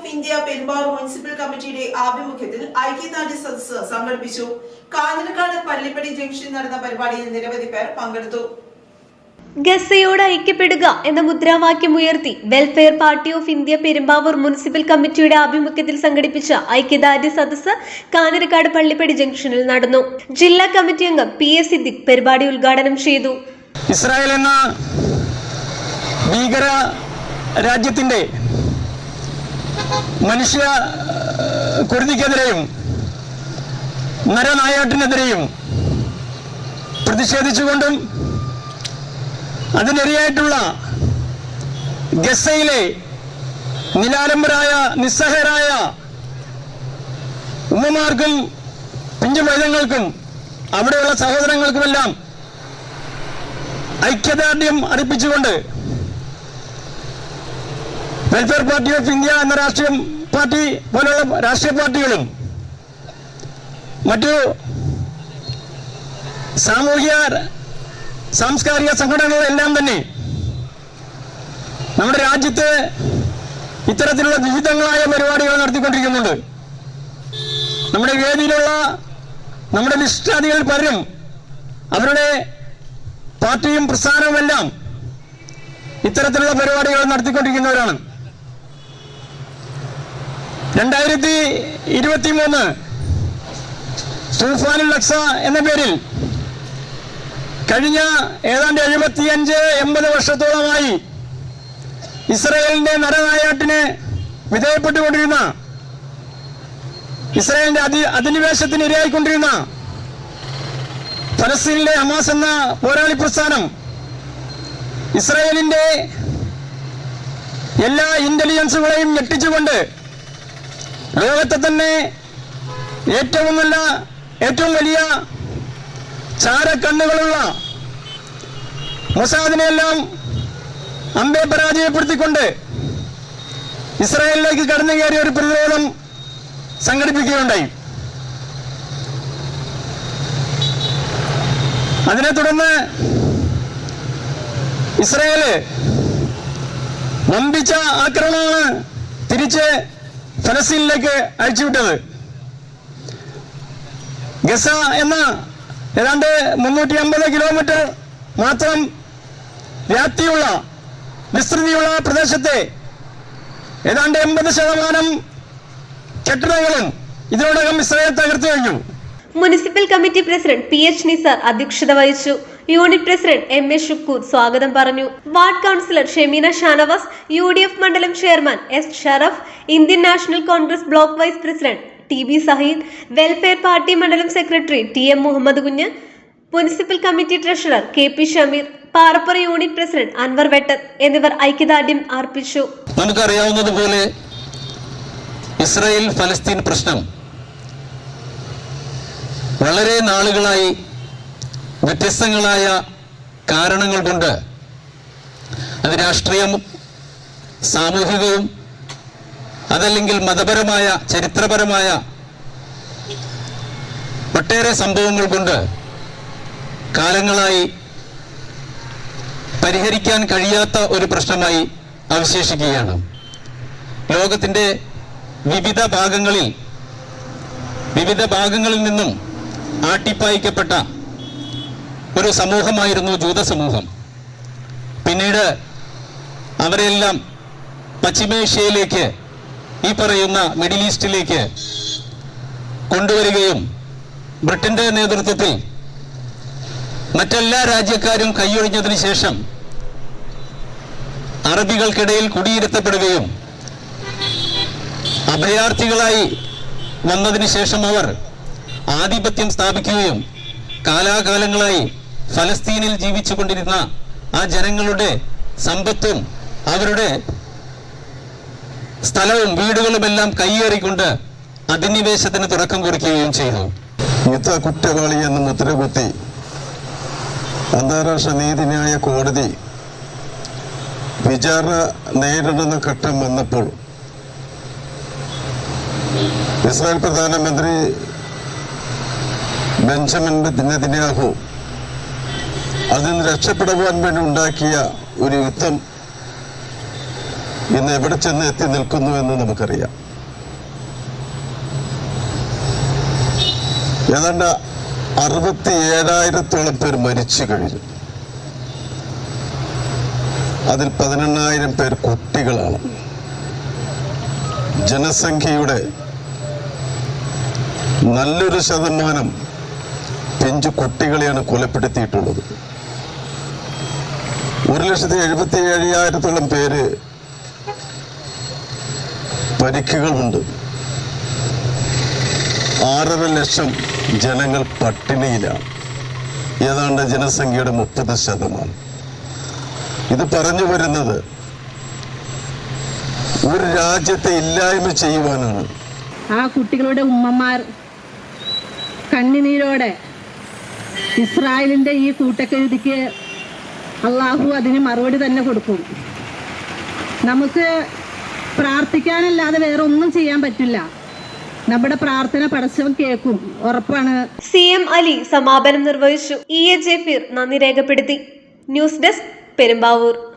Of India Perumbavoor municipal കമ്മിറ്റിയുടെ ആഭിമുഖ്യത്തിൽ ഐക്യദാർഢ്യ സദസ്സ് സംഘടിപ്പിച്ചു കാഞ്ഞിരക്കാട് പള്ളിപ്പടി ജംഗ്ഷനിൽ നടന്ന പരിപാടിയിൽ നിരവധി പേർ പങ്കെടുത്തു. ഗസയോട് ഐക്യപ്പെടുക എന്ന മുദ്രാവാക്യം ഉയർത്തി welfare party of India Perumbavoor municipal കമ്മിറ്റിയുടെ ആഭിമുഖ്യത്തിൽ സംഘടിപ്പിച്ച ഐക്യദാർഢ്യ സദസ്സ് കാനരക്കാട് പള്ളിപ്പടി ജംഗ്ഷനിൽ നടന്നു. ജില്ലാ കമ്മിറ്റി അംഗം പി എസ് സിദ്ദിഖ് പരിപാടി ഉദ്ഘാടനം ചെയ്തു. ഇസ്രായേൽ എന്ന ഭീകര രാജ്യത്തിന്റെ മനുഷ്യ കുരുതിക്കെതിരെയും നരനായാട്ടിനെതിരെയും പ്രതിഷേധിച്ചുകൊണ്ടും അതിനിരയായിട്ടുള്ള ഗസയിലെ നിലാലംബരായ നിസ്സഹരായ ഉമ്മമാർക്കും പിഞ്ചു പൈതങ്ങൾക്കും അവിടെയുള്ള സഹോദരങ്ങൾക്കുമെല്ലാം ഐക്യദാർഢ്യം അർപ്പിച്ചുകൊണ്ട് വെൽഫെയർ പാർട്ടി ഓഫ് ഇന്ത്യ എന്ന രാഷ്ട്രീയം പാർട്ടി പോലുള്ള രാഷ്ട്രീയ പാർട്ടികളും മറ്റു സാമൂഹിക സാംസ്കാരിക സംഘടനകളെല്ലാം തന്നെ നമ്മുടെ രാജ്യത്ത് ഇത്തരത്തിലുള്ള വിവിധങ്ങളായ പരിപാടികൾ നടത്തിക്കൊണ്ടിരിക്കുന്നുണ്ട്. നമ്മുടെ വേദിയിലുള്ള നമ്മുടെ നിഷ്ഠാദികൾ പലരും അവരുടെ പാർട്ടിയും പ്രസ്ഥാനവുമെല്ലാം ഇത്തരത്തിലുള്ള പരിപാടികൾ നടത്തിക്കൊണ്ടിരിക്കുന്നവരാണ്. രണ്ടായിരത്തി ഇരുപത്തി മൂന്ന് തൂഫാനുൽ അക്സ എന്ന പേരിൽ കഴിഞ്ഞ ഏതാണ്ട് എഴുപത്തിയഞ്ച് എൺപത് വർഷത്തോളമായി ഇസ്രയേലിന്റെ നരനായാട്ടിന് വിധേയപ്പെട്ടുകൊണ്ടിരുന്ന ഇസ്രയേലിന്റെ അധി അധിനിവേശത്തിന് ഇരയായിക്കൊണ്ടിരുന്ന ഫലസ്തീനിലെ അമാസ് എന്ന പോരാളി പ്രസ്ഥാനം ഇസ്രായേലിന്റെ എല്ലാ ഇന്റലിജൻസുകളെയും ഞെട്ടിച്ചുകൊണ്ട് ലോകത്തെ തന്നെ ഏറ്റവും നല്ല ഏറ്റവും വലിയ ചാരക്കണ്ണുകളുള്ള മൊസാദിനെയെല്ലാം അമ്പെ പരാജയപ്പെടുത്തിക്കൊണ്ട് ഇസ്രായേലിലേക്ക് കടന്നു കയറിയ ഒരു പ്രതിരോധം സംഘടിപ്പിക്കുകയുണ്ടായി. അതിനെ തുടർന്ന് ഇസ്രായേൽ വമ്പിച്ച ആക്രമണമാണ് തിരിച്ച് ഫലസ്തീനിലേക്ക് അഴിച്ചുവിട്ടത് ഗസ എന്ന ഏതാണ്ട് മുന്നൂറ്റി അമ്പത് കിലോമീറ്റർ മാത്രം വ്യാപ്തിയുള്ള വിസ്തൃതിയുള്ള പ്രദേശത്തെ ഏതാണ്ട് എൺപത് ശതമാനം കെട്ടിടങ്ങളും ഇതിനോടകം ഇസ്രായേൽ തകർത്തു കഴിഞ്ഞു. Municipal committee president P H Nisar അധ്യക്ഷത വഹിച്ചു. Unit president M A Shukoor സ്വാഗതം പറഞ്ഞു. Ward councillor Shemeena Shanavas U D F മണ്ഡലം chairman S Sharaf Indian National Congress block vice president T B Saheed welfare party മണ്ഡലം secretary T M Muhammad Kunju municipal committee treasurer K P Shameer Parappura unit president Anwar Vettar എന്നിവർ ഐക്യദാർഢ്യം അർപ്പിച്ചു. നമുക്കറിയാവുന്നതുപോലെ Israel ഫലസ്തീൻ പ്രശ്നം വളരെ നാളുകളായി വ്യത്യസ്തങ്ങളായ കാരണങ്ങൾ കൊണ്ട് അത് രാഷ്ട്രീയവും സാമൂഹികവും അതല്ലെങ്കിൽ മതപരമായ ചരിത്രപരമായ ഒട്ടേറെ സംഭവങ്ങൾ കൊണ്ട് കാലങ്ങളായി പരിഹരിക്കാൻ കഴിയാത്ത ഒരു പ്രശ്നമായി അവശേഷിക്കുകയാണ്. ലോകത്തിന്റെ വിവിധ ഭാഗങ്ങളിൽ വിവിധ ഭാഗങ്ങളിൽ നിന്നും ആട്ടിപ്പായിക്കപ്പെട്ട ഒരു സമൂഹമായിരുന്നു ജൂത സമൂഹം പിന്നീട് അവരെല്ലാം പശ്ചിമേഷ്യയിലേക്ക് ഈ പറയുന്ന മിഡിൽ ഈസ്റ്റിലേക്ക് കൊണ്ടുവരികയും ബ്രിട്ടന്റെ നേതൃത്വത്തിൽ മറ്റെല്ലാ രാജ്യക്കാരും കൈയൊഴിഞ്ഞതിന് ശേഷം അറബികൾക്കിടയിൽ കുടിയിരുത്തപ്പെടുകയും അഭയാർത്ഥികളായി വന്നതിന് ശേഷം അവർ ആധിപത്യം സ്ഥാപിക്കുകയും കാലാകാലങ്ങളായി ഫലസ്തീനിൽ ജീവിച്ചു കൊണ്ടിരുന്ന ആ ജനങ്ങളുടെ സമ്പത്തും അവരുടെ സ്ഥലവും വീടുകളുമെല്ലാം കൈയേറിക്കൊണ്ട് അധിനിവേശത്തിന് തുടക്കം കുറിക്കുകയും ചെയ്തു. യുദ്ധ കുറ്റവാളി എന്ന മുദ്രകുത്തി അന്താരാഷ്ട്ര നീതിന്യായ കോടതി വിചാരണ നേരിടുന്ന ഘട്ടം വന്നപ്പോൾ ഇസ്രായേൽ പ്രധാനമന്ത്രി ബെഞ്ചമിൻ നെതന്യാഹു അതിൽ നിന്ന് രക്ഷപ്പെടുവാൻ വേണ്ടി ഉണ്ടാക്കിയ ഒരു യുദ്ധം ഇന്ന് എവിടെ ചെന്ന് എത്തി നിൽക്കുന്നു എന്ന് നമുക്കറിയാം. ഏതാണ്ട് അറുപത്തി ഏഴായിരത്തോളം പേർ മരിച്ചു കഴിഞ്ഞു. അതിൽ പതിനെണ്ണായിരം പേർ കുട്ടികളാണ്. ജനസംഖ്യയുടെ നല്ലൊരു ശതമാനം പിഞ്ചു കുട്ടികളെയാണ് കൊലപ്പെടുത്തിയിട്ടുള്ളത്. ഒരു ലക്ഷത്തി എഴുപത്തി ഏഴായിരത്തോളം പേര് പരിക്കുകളുണ്ട്. ആറര ലക്ഷം ജനങ്ങൾ പട്ടിണിയിലാണ്. ഏതാണ്ട് ജനസംഖ്യയുടെ മുപ്പത് ശതമാനം. ഇത് പറഞ്ഞു വരുന്നത് ഒരു രാജ്യത്തെ ഇല്ലായ്മ ചെയ്യുവാനാണ്. ആ കുട്ടികളുടെ ഉമ്മമാർ കണ്ണിനീരോടെ ഇസ്രായേലിന്റെ ഈ കൂട്ടക്കെഴുതിക്ക് അള്ളാഹു അതിന് മറുപടി തന്നെ കൊടുക്കും. നമുക്ക് പ്രാർത്ഥിക്കാനല്ലാതെ വേറെ ഒന്നും ചെയ്യാൻ പറ്റില്ല. നമ്മുടെ പ്രാർത്ഥന പടച്ചവൻ കേൾക്കും. ഉറപ്പാണ്. സി എം അലി സമാപനം നിർവഹിച്ചു. ഇ എ ജെഫീർ നന്ദി രേഖപ്പെടുത്തി. News desk Perumbavoor.